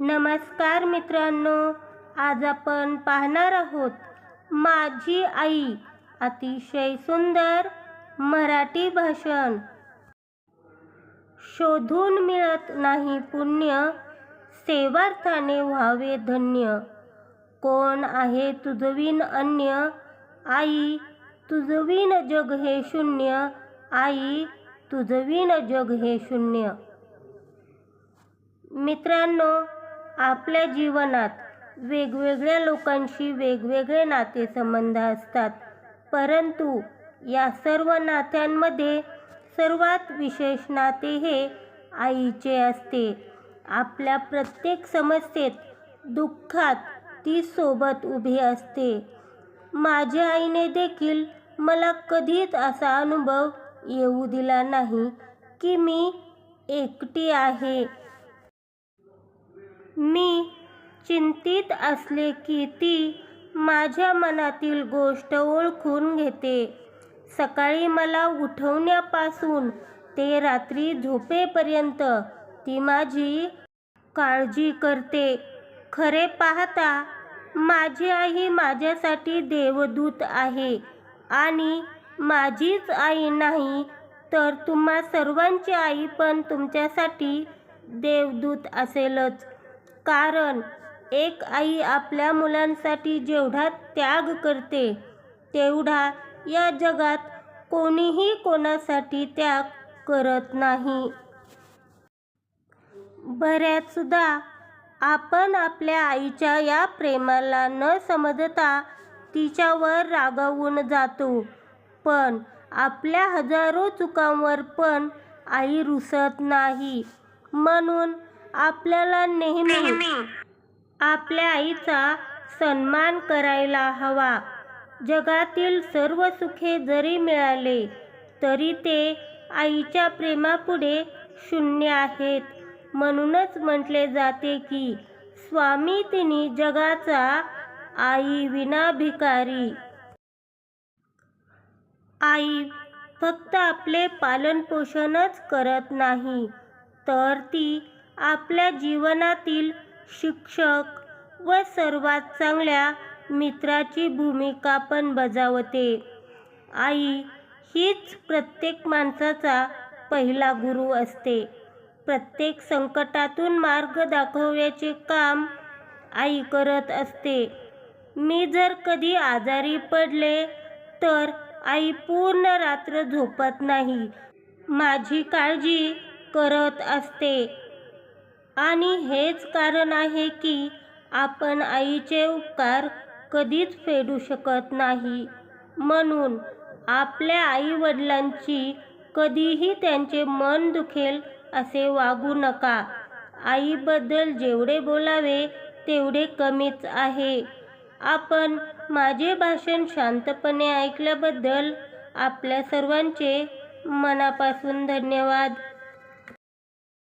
नमस्कार मित्रांनो आज आपण पाहणार आहोत माझी आई अतिशय सुंदर मराठी भाषण. शोधून मिळत नाही पुण्य सेवार्थाने व्हावे धन्य. कोण आहे तुझविन अन्य? आई तुझविन जग हे शून्य. आई तुझविन जग हे शून्य. मित्रांनो आपल्या जीवनात वेगवेगळ्या लोकांशी वेगवेगळे नातेसंबंध असतात. परंतु या सर्व नात्यांमध्ये सर्वात विशेष नाते हे आईचे असते. आपल्या प्रत्येक समस्येत दुःखात ती सोबत उभी असते. माझ्या आईने देखील मला कधीच असा अनुभव येऊ दिला नाही की मी एकटी आहे. मी चिंतित असले की ती माझ्या मनातील गोष्ट ओळखून घेते. सकाळी मला उठवण्यापासून ते रात्री झोपेपर्यंत ती माझी काळजी करते. खरे पाहता माझी आई माझ्यासाठी देवदूत आहे आणि माझीच आई नाही तर तुम्हा सर्वांची आई पण तुमच्यासाठी देवदूत असेलच. कारण एक आई आपल्या मुलांसाठी जेवढा त्याग करते तेवढा या जगात कोणीही कोणासाठी त्याग करत नाही. बऱ्याचदा आपण आपल्या आईच्या या प्रेमाला न समजता तिच्यावर रागावून जातो पण आपल्या हजारो चुकांवर पण आई रुसत नाही. म्हणून आपल्याला नेहमी आपल्या आईचा सन्मान करायला हवा. जगातील सर्व सुखे जरी मिळाले तरी ते आईच्या प्रेमापुढे शून्य आहेत. म्हणूनच म्हटले जाते की स्वामी तिनी जगाचा आई विना भिकारी आई फक्त आपले पालनपोषणच करत नाही तर ती आपल्या जीवनातील शिक्षक व सर्वात चांगल्या मित्राची भूमिका पण बजावते. आई हीच प्रत्येक माणसाचा पहिला गुरु असते. प्रत्येक संकटातून मार्ग दाखवण्याचे काम आई करत असते. मी जर कधी आजारी पडले तर आई पूर्ण रात्र झोपत नाही. माझी काळजी करत असते. आणि हेच कारण आहे की आपण आईचे उपकार कधीच फेडू शकत नाही. म्हणून आपल्या आई वडिलांची कधीही त्यांचे मन दुखेल असे वागू नका. आईबद्दल जेवढे बोलावे तेवढे कमीच आहे. आपण माझे भाषण शांतपणे ऐकल्याबद्दल आपल्या सर्वांचे मनापासून धन्यवाद.